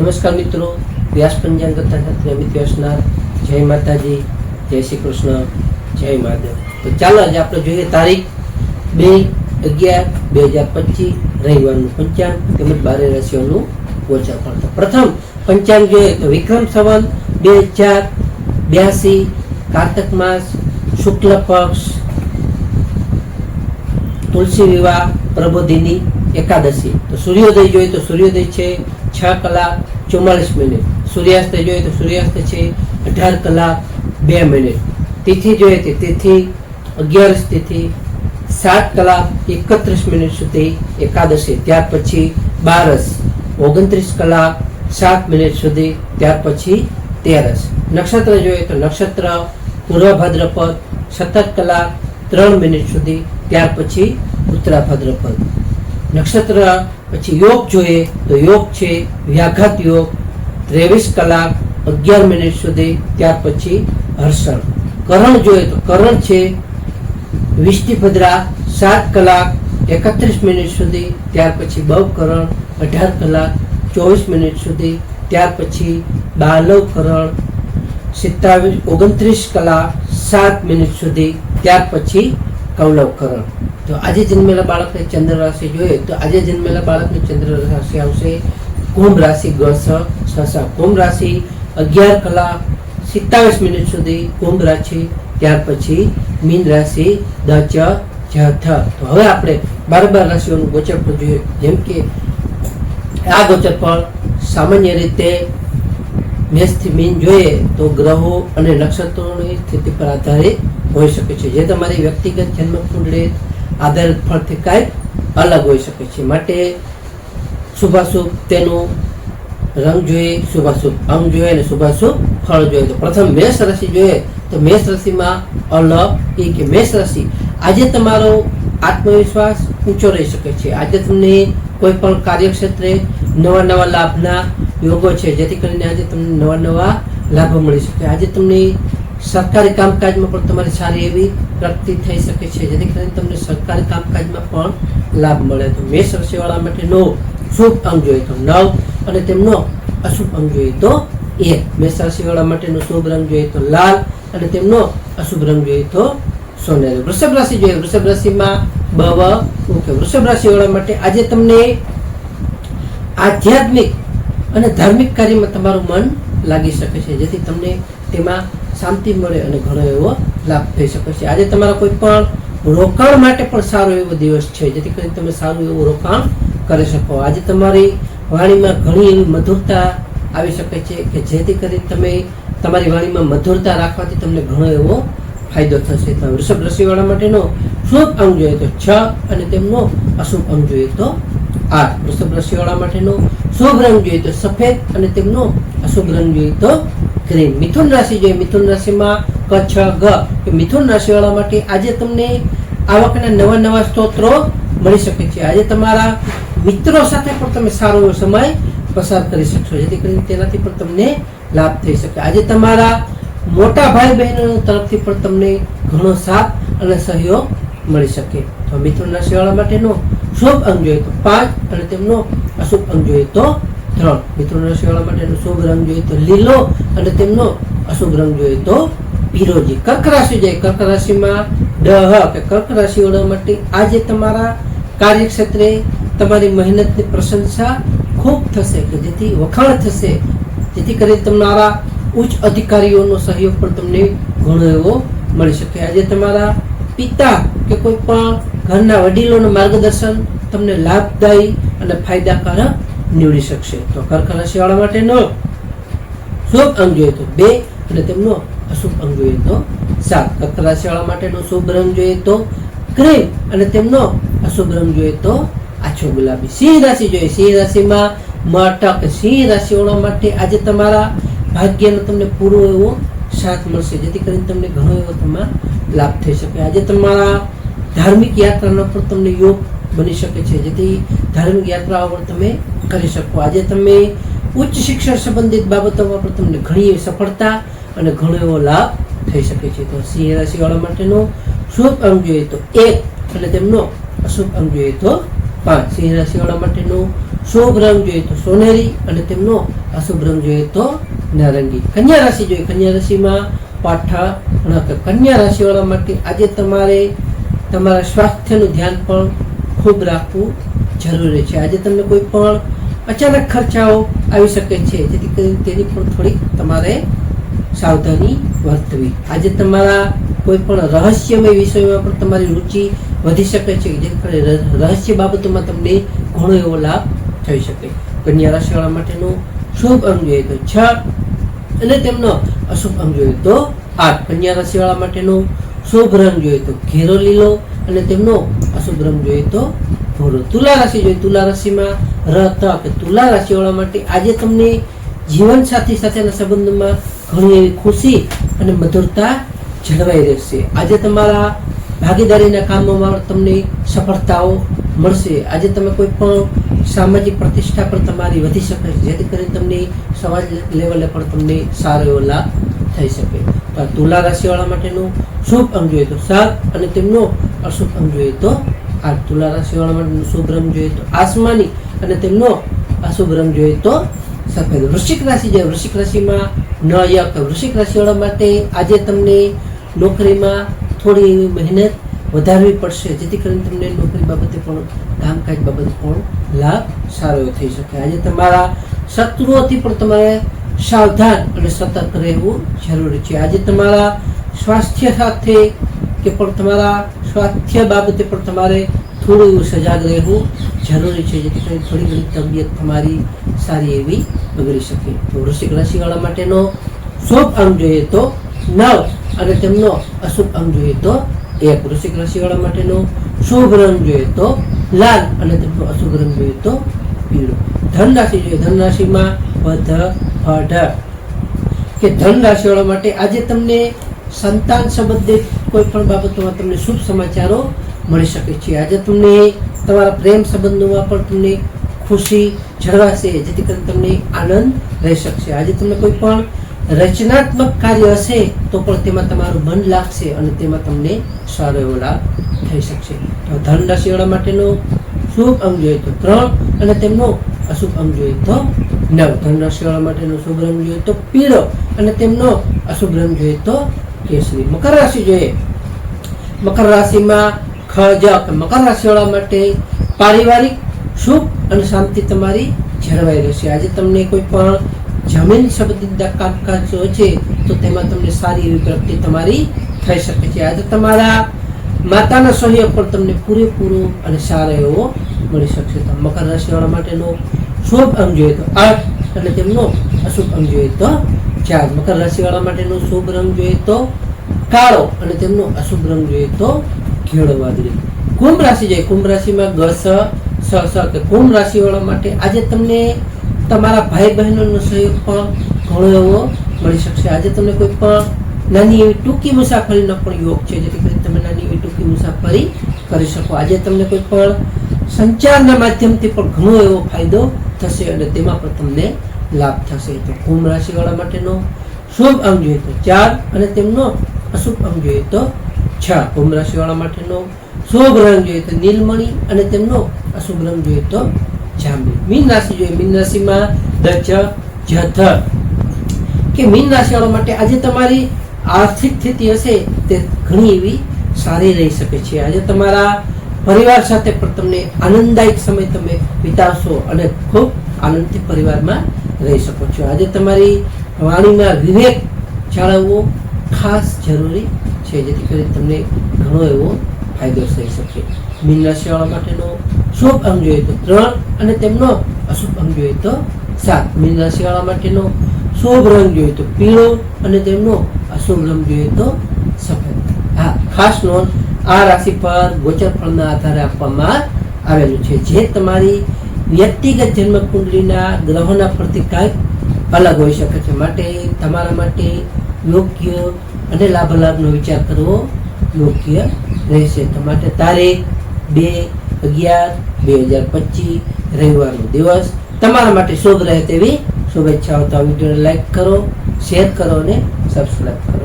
નમસ્કાર મિત્રો. વ્યાસ પંચાંગ કથા સાથે અમિત વ્યાસના જય માતાજી. જય શ્રી કૃષ્ણ. જય મહાદેવ. તો ચાલો આજે આપણે જોઈએ તારીખ બે અગિયાર બે હજાર પચીસ, રવિવારનું પંચાંગ તેમજ બારે રાશિઓનું ગોચર પડતો પ્રથમ પંચાંગ જોઈએ તો વિક્રમ સંવત, બે હજાર બ્યાસી, કારતક માસ, શુક્લ પક્ષ, તુલસી વિવાહ, પ્રબોધિની એકાદશી. તો સૂર્યોદય જોઈએ તો સૂર્યોદય છે, છ કલાક ચુમ્માલીસ મિનિટ. સૂર્યાસ્ત જોઈએ તો સૂર્યાસ્ત છે અઢાર કલાક બે મિનિટ. તિથિ જોઈએ તો તિથિ અગિયારસ તિથિ સાત કલાક એકત્રીસ મિનિટ સુધી એકાદશી. ત્યાર પછી બારસ. ઓગણત્રીસ કલાક સાત મિનિટ સુધી. ત્યાર પછી તેરસ. નક્ષત્ર જોઈએ તો નક્ષત્ર પૂર્વ ભાદ્રપદ સત્તર કલાક ત્રણ મિનિટ સુધી. ત્યાર પછી ઉત્તરા ભાદ્રપદ નક્ષત્ર પછી યોગ જોઈએ તો યોગ છે, વ્યાઘાત યોગ, ત્રેવીસ કલાક, અગિયાર મિનિટ સુધી, ત્યાર પછી હર્ષણ. કરણ જોઈએ તો કરણ છે વિષ્ટિભદ્રા સાત કલાક, એકત્રીસ મિનિટ સુધી, ત્યાર પછી બવકરણ અઢાર કલાક, ચોવીસ મિનિટ સુધી, ત્યાર પછી બાલવકરણ સિત્તાવીસ, ઓગણત્રીસ કલાક, સાત મિનિટ સુધી, ત્યાર પછી કૌલવકરણ તો આજે જન્મેલા બાળકને ચંદ્ર રાશિ જોઈએ તો આજે જન્મેલા બાળકને ચંદ્ર રાશિ આવશે. કુંભ રાશિ ગ સ સ સ. કુંભ રાશિ અગિયાર કલાક સિત્તાવીસ મિનિટ સુધી કુંભ રાશિ. ત્યાર પછી મીન રાશિ દચ જથ તો હવે આપણે બાર બાર રાશિઓનું ગોચર પણ જોઈએ. જેમ કે આ ગોચર પણ સામાન્ય રીતે મેષથી મીન જોઈએ તો ગ્રહો અને નક્ષત્રોની સ્થિતિ પર આધારિત હોઈ શકે છે. જે તમારી વ્યક્તિગત જન્મ કુંડળી આધારિત ફળથી કાંઈક અલગ હોઈ શકે છે. માટે શુભાશુભ તેનું રંગ જોઈએ, શુભાશુભ અંગ જોઈએ અને શુભાશુભ ફળ જોઈએ. તો પ્રથમ મેષ રાશિ જોઈએ, તો મેષ રાશિમાં અલ એ કે મેષ રાશિ. આજે તમારો આત્મવિશ્વાસ ઊંચો રહી શકે છે. આજે તમને કોઈ પણ કાર્યક્ષેત્રે નવા નવા લાભના યોગો છે. જેથી કરીને આજે તમને નવા નવા લાભો મળી શકે. આજે તમને સરકારી કામકાજમાં પણ તમારી સારી એવી પ્રગતિ થઈ શકે છે. જેથી કરીને તમને સરકારી કામકાજમાં પણ લાભ મળે. તો મેષ રાશિવાળા માટે નો શુભ અંગ જોઈએ તો નવ અને તેમનો અશુભ અંગ જોઈએ તો એક. મેષ રાશિવાળા માટેનો શુભ રંગ જોઈએ તો લાલ અને તેમનો અશુભ રંગ જોઈએ તો સોનેરી. વૃષભ રાશિ જોઈએ. વૃષભ રાશિમાં બવ ઓકે વૃષભ રાશિવાળા માટે આજે તમને આધ્યાત્મિક અને ધાર્મિક કાર્યમાં તમારું મન લાગી શકે છે. જેથી તમને તેમાં શાંતિ મળે અને ઘણો એવો લાભ થઈ શકે છે. આજે તમારા કોઈ પણ રોકાણ માટે પણ સારો એવો દિવસ છે, જેથી કરીને તમે સારું એવું રોકાણ કરી શકો. આજે તમારી વાણીમાં ઘણી એવી મધુરતા આવી શકે છે કે જેથી કરી તમે તમારી વાણીમાં મધુરતા રાખવાથી તમને ઘણો એવો ફાયદો થશે. તો વૃષભ રાશિવાળા માટેનો શુભ અંગ જોઈએ તો છ અને તેમનો અશુભ અંગ જોઈએ તો આઠ. વૃષભ રાશિવાળા માટેનો શુભ રંગ જોઈએ તો સફેદ અને તેમનો અશુભ રંગ જોઈએ તો ગ્રીન મિથુન રાશિ જોઈએ. મિથુન રાશિમાં કચ્છ ગ મિથુન રાશિવાળા માટે આજે તમને આવકના નવા નવા સ્ત્રોતો મળી શકે છે. આજે તમારા મિત્રો સાથે પણ તમે સારો એવો સમય પસાર કરી શકશો. જેથી કરીને તેનાથી પણ તમને લાભ થઈ શકે. આજે તમારા મોટા ભાઈ બહેનો તરફથી પણ તમને ઘણો સાથ અને સહયોગ મળી શકે. તો મિથુન રાશિવાળા માટેનો શુભ અંગ જોઈએ તો પાંચ અને તેમનો અશુભ અંગ જોઈએ તો ત્રણ. મિથુન રાશિવાળા માટેનો શુભ રંગ જોઈએ તો લીલો અને તેમનો અશુભ રંગ જોઈએ તો પીરોજી કર્ક રાશિ જાય કર્ક રાશિમાં ડહ કે કર્ક રાશિવાળા માટે આજે તમારા કાર્યક્ષેત્રે તમારી મહેનતની પ્રશંસા ખૂબ થશે કે જેથી વખાણ થશે. જેથી કરી તમારા ઉચ્ચ અધિકારીઓનો સહયોગ પણ તમને ઘણો એવો મળી શકે. આજે તમારા પિતા કે કોઈ પણ ઘરના વડીલોનું માર્ગદર્શન તમને લાભદાયી અને ફાયદાકારક નીવડી શકશે. તો કર્ક રાશિવાળા માટેનો શુભ અંગ જોઈએ તો બે અને તેમનો અશુભ અંગ જોઈએ તો સાત. કર્ક રાશિવાળા માટેનો શુભ રંગ જોઈએ તો ગ્રે અને તેમનો અશુભ રંગ જોઈએ તો આછો ગુલાબી. સિંહ રાશિ જોઈએ. સિંહ રાશિમાં મટક. સિંહ રાશિવાળા માટે આજે તમારા ભાગ્યનો તમને પૂરો એવો સાથ મળશે. જેથી કરીને તમને ઘણો એવો તમારા લાભ થઈ શકે. આજે તમારા ધાર્મિક યાત્રાનો પણ તમને યોગ બની શકે છે. જેથી ધાર્મિક યાત્રાઓ પણ તમે કરી શકો. આજે તમે ઉચ્ચ શિક્ષણ સંબંધિત બાબતોમાં પણ તમને ઘણી સફળતા અને ઘણો એવો લાભ થઈ શકે છે. તો સિંહ રાશિવાળા માટેનો શુભ અંગ જોઈએ તો એક અને તેમનો અશુભ અંગ જોઈએ તો પાંચ. સિંહ રાશિવાળા માટેનો શુભ રંગ જોઈએ તો સોનેરી અને તેમનો અશુભ રંગ જોઈએ તો નારંગી. કન્યા રાશિ જોઈએ. કન્યા રાશિમાં પાઠા કન્યા રાશિવાળા માટે આજે તમારે તમારા સ્વાસ્થ્યનું ધ્યાન પણ ખૂબ રાખવું જરૂરી છે. આજે તમને કોઈ પણ અચાનક ખર્ચાઓ આવી શકે છે. જેથી તેની પણ થોડીક તમારે સાવધાની વર્તવી. આજે તમારા કોઈ પણ રહસ્યમય વિષયોમાં પણ તમારી રુચિ વધી શકે છે. જે રહસ્ય બાબતોમાં તમને ઘણો એવો લાભ થઈ શકે. કન્યા રાશિવાળા માટેનો શુભ અંગ જોઈએ તો છ અને તેમનો અશુભ અંગ જોઈએ તો આઠ. કન્યા રાશિવાળા માટેનો શુભ રંગ જોઈએ તો ઘેરો લીલો અને તેમનો અશુભ રંગ જોઈએ તો ભૂરો. તુલા રાશિ જોઈએ તુલા રાશિમાં રત કે તુલા રાશિવાળા માટે આજે તમને જીવન સાથી સાથેના સંબંધમાં ઘણી એવી ખુશી અને મધુરતા જળવાઈ રહેશે. આજે તમારા ભાગીદારીના કામોમાં તમને સફળતાઓ મળશે. આજે તમે કોઈ પણ સામાજિક પ્રતિષ્ઠા પણ તમારી વધી શકે છે. જેથી કરીને તમને સમાજ લેવલે પણ તમને સારો એવો લાભ થઈ શકે. તો તુલા રાશિવાળા માટેનું શુભ અંગ જોઈએ તો સાત અને તેમનો અશુભ અંગ જોઈએ તો આ તુલા રાશિવાળા માટેનું શુભ રંગ જોઈએ તો આસમાની અને તેમનો અશુભ રંગ જોઈએ તો સફેદ વૃશ્ચિક રાશિ જે વૃશ્ચિક રાશિમાં ન યક વૃશ્ચિક રાશિવાળા માટે આજે તમને નોકરીમાં થોડી મહેનત વધારવી પડશે, જેથી કરીને તમને નોકરી બાબતે પણ કામકાજ બાબતે પણ લાભ સારો એવો થઈ શકે. આજે તમારા શત્રુઓથી પણ તમારે સાવધાન અને સતર્ક રહેવું જરૂરી છે. આજે તમારા સ્વાસ્થ્ય સાથે કે પણ તમારા સ્વાસ્થ્ય બાબતે પણ તમારે થોડું સજાગ રહેવું જરૂરી છે જેથી કરીને થોડી ઘણી તબિયત તમારી સારી એવી બગડી શકે. તો વૃશ્ચિક રાશિવાળા માટેનો શુભ અંગ જોઈએ તો નવ અને તેમનો અશુભ અંગ જોઈએ તો એક. વૃશ્ચિક રાશિવાળા માટેનો શુભ રંગ જોઈએ તો લાલ અને તેમનો અશુભ રંગ જોઈએ તો પીળો. ધન રાશિ જોઈએ. ધન રાશિમાં વધ અઢ કે ધન રાશિવાળા માટે આજે તમને સંતાન સંબંધિત કોઈ પણ બાબતોમાં તમને શુભ સમાચારો મળી શકે છે. આજે તમને તમારા પ્રેમ સંબંધોમાં પણ તમને ખુશી જળવાશે, જેથી કરીને તમને આનંદ રહી શકશે. આજે તમને કોઈ પણ રચનાત્મક કાર્ય હશે, તો પણ તેમાં તમારું મન લાગશે અને તેમાં તમને સારો એવો લાભ થઈ શકશે. તો ધન રાશિવાળા માટેનો શુભ અંગ જોઈએ તો ત્રણ અને તેમનો અશુભ અંગ જોઈએ તો નવ. ધન રાશિવાળા માટેનો શુભ રંગ જોઈએ તો પીળો અને તેમનો અશુભ રંગ જોઈએ તો કેસરી. મકર રાશિ જોઈએ. મકર રાશિમાં ખજ મકર રાશિવાળા માટે પારિવારિક સુખ અને શાંતિ તમારી જળવાઈ રહેશે. આજે તમને કોઈ પણ જમીન સંબંધિત કામકાજ છે તો તેમાં તમને સારી એવી પ્રગતિ તમારી થઈ શકે છે. આજે તમારા માતાના સહયોગ પણ તમને પૂરેપૂરો અને સારો એવો મળી શકશે. તો મકર રાશિવાળા માટેનો શુભ અંગ જોઈએ તો આઠ અને તેમનો અશુભ અંગ જોઈએ તો ચાર. મકર રાશિવાળા માટેનો શુભ રંગ જોઈએ તો કાળો અને તેમનો અશુભ રંગ જોઈએ તો ઘેડો વાદળી. કુંભ રાશિ જાય કુંભ રાશિમાં ગ સ સ સ કે કુંભ રાશિવાળા માટે આજે તમને તમારા ભાઈ બહેનોનો સહયોગ પણ ઘણો એવો મળી શકશે. આજે તમને કોઈ પણ નાની એવી ટૂંકી મુસાફરીનો પણ યોગ છે, જેથી કરીને તમે નાની એવી ટૂંકી મુસાફરી કરી શકો. આજે તમને કોઈ પણ સંચારના માધ્યમથી પણ ઘણો એવો ફાયદો થશે અને તેમાં પણ તમને લાભ થશે. તો કુંભ રાશિવાળા માટેનો શુભ અંગ જોઈએ તો ચાર અને તેમનો અશુભ અંગ જોઈએ તો છ કુંભ રાશિવાળા માટેનો શુભ રંગ જોઈએ તો નીલમણી અને તેમનો અશુભ રંગ જોઈએ તો જાંબલી. મીન રાશિ જોઈએ, મીન રાશિમાં દ જ જ કે મીન રાશિવાળા માટે આજે તમારી આર્થિક સ્થિતિ હશે તે ઘણી એવી સારી રહી શકે છે. આજે તમારા પરિવાર સાથે પણ તમને આનંદદાયક સમય તમે વિતાવશો અને ખૂબ આનંદથી પરિવારમાં રહી શકો છો. આજે તમારી વાણીમાં વિવેક જાળવવો ખાસ જરૂરી છે, જેથી કરી તમને ઘણો એવો ફાયદો થઈ શકે. મીન રાશિવાળા માટેનો શુભ અંગ જોઈએ તો ત્રણ અને તેમનો અશુભ અંગ જોઈએ તો સાત. મીન રાશિવાળા માટેનો શુભ રંગ જોઈએ તો પીળો અને તેમનો અશુભ રંગ જોઈએ તો સફેદ. હા, ખાસ નોંધ, આ રાશિ પર ગોચર ફળના આધારે આપવામાં આવેલું છે. જે તમારી વ્યક્તિગત જન્મ કુંડલીના ગ્રહોના ફળથી કાંઈક અલગ હોઈ શકે છે. માટે તમારા માટે યોગ્ય અને લાભાલાભનો વિચાર કરવો યોગ્ય રહેશે. માટે તારીખ બે અગિયાર બે હજાર પચીસ, રવિવારનો દિવસ. તમારા માટે શુભ રહે તેવી શુભેચ્છાઓ. તો આ લાઈક કરો શેર કરો અને સબસ્ક્રાઈબ કરો.